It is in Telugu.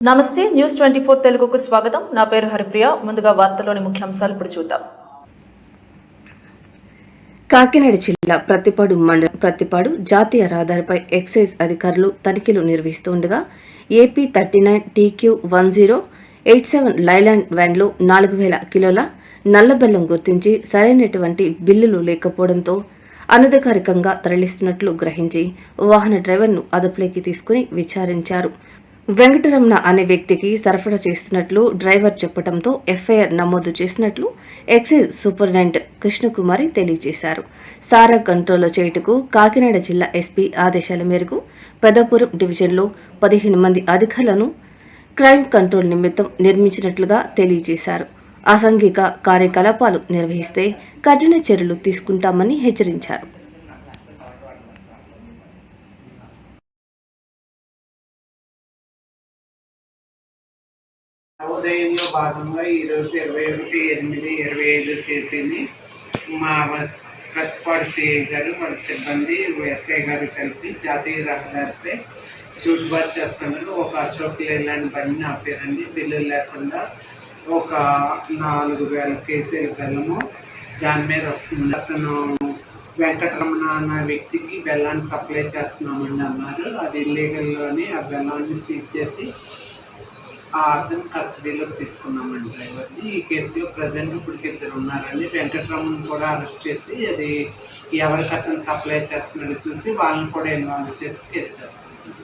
నమస్తే న్యూస్ ట్వంటీ ఫోర్ తెలుగుకు స్వాగతం. నా పేరు హరిప్రియ. ముందుగా వార్తలోని ముఖ్యాంశాలు ఇప్పుడు చూద్దాం. కాకినాడ జిల్లా ప్రతిపాడు మండలం ప్రతిపాడు జాతీయ రహదారిపై ఎక్సైజ్ అధికారులు తనిఖీలు నిర్వహిస్తుండగా AP thirty nine TQ one zero eight seven Leyland వ్యాన్లో నాలుగు వేల కిలోల నల్లబెల్లం గుర్తించి సరైనటువంటి బిల్లులు లేకపోవడంతో అనధికారికంగా తరలిస్తున్నట్లు గ్రహించి వాహన డ్రైవర్ను అదుపులోకి తీసుకుని విచారించారు. వెంకటరమణ అనే వ్యక్తికి సరఫరా చేస్తున్నట్లు డ్రైవర్ చెప్పడంతో ఎఫ్ఐఆర్ నమోదు చేసినట్లు ఎక్సైజ్ సూపరింటెండెంట్ కృష్ణకుమారి తెలియజేశారు. సారా కంట్రోల్ చేయుటకు కాకినాడ జిల్లా ఎస్పీ ఆదేశాల మేరకు పెద్దపురం డివిజన్లో పదిహేను మంది అధికారులను క్రైమ్ కంట్రోల్ నిమిత్తం నిర్మించినట్లుగా తెలియజేశారు. అసాంఘిక కార్యకలాపాలు నిర్వహిస్తే కఠిన చర్యలు తీసుకుంటామని హెచ్చరించారు. ఉదయంలో భాగంగా ఈరోజు ఇరవై ఒకటి ఎనిమిది ఇరవై ఐదు తేదీని మా వ- ప్రతిపాడు సిఐ గారు వాళ్ళ సిబ్బంది ఎస్ఐ గారు కలిపి జాతీయ రహదారిపై చూడ్బార్ చేస్తున్నారు. ఒక అశోక్ లేలాండ్ బండిని ఆపారండి బిల్లు లేకుండా ఒక నాలుగు వేల కేజీల బెల్లము దాని మీద వస్తుంది. అతను వెంకటరమణ అన్న వ్యక్తికి బెల్లాన్ని సప్లై చేస్తున్నామని అన్నారు. అది ఇల్లీగల్ ఆ బెల్లాన్ని సీజ్ చేసి ఆ అతను కస్టడీలోకి తీసుకున్నామండి డ్రైవర్ని. ఈ కేసులో ప్రజెంట్ ఇప్పటికి ఇద్దరు ఉన్నారండి. వెంకట్రామన్ కూడా అరెస్ట్ చేసి అది ఎవరికి అతను సప్లై చేస్తున్నాడో చూసి వాళ్ళని కూడా ఇన్వాల్వ్ చేసి కేసు చేస్తాం